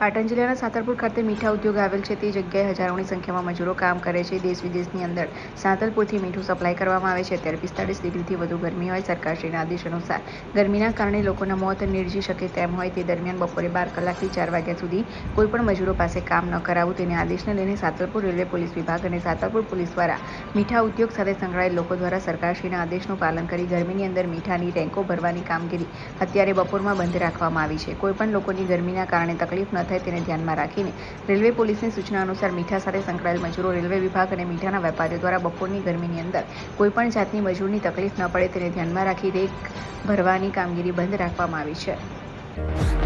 પાટણ જિલ્લાના સાતરપુર ખાતે મીઠા ઉદ્યોગ આવેલ છે. તે જગ્યાએ હજારોની સંખ્યામાં મજૂરો કામ કરે છે. દેશ વિદેશની અંદર સાંતલપુરથી મીઠું સપ્લાય કરવામાં આવે છે. ત્યારે પિસ્તાળીસ ડિગ્રીથી વધુ ગરમી હોય સરકારશ્રીના આદેશ અનુસાર. ગરમીના કારણે લોકોના મોત નિર્જી શકે તેમ હોય તે દરમિયાન બપોરે બાર કલાકથી ચાર વાગ્યા સુધી કોઈપણ મજૂરો પાસે કામ ન કરાવવું તેને આદેશને લઈને સાતલપુર રેલવે પોલીસ વિભાગ અને સાતલપુર પોલીસ દ્વારા મીઠા ઉદ્યોગ સાથે સંકળાયેલ લોકો દ્વારા સરકારશ્રીના આદેશનું પાલન કરી ગરમીની અંદર મીઠાની ટેન્કો ભરવાની કામગીરી અત્યારે બપોરમાં બંધ રાખવામાં આવી છે. કોઈપણ લોકોની ગરમીના કારણે તકલીફ ન થાય તેને ધ્યાનમાં રાખીને. રેલવે પોલીસની સૂચના અનુસાર મીઠા સાથે સંકળાયેલ મજૂરો રેલવે વિભાગ અને મીઠાના વેપારીઓ દ્વારા બપોરની ગરમીની અંદર કોઈપણ જાતની મજૂરની તકલીફ ન પડે તેને ધ્યાનમાં રાખી રેક ભરવાની કામગીરી બંધ રાખવામાં આવી છે.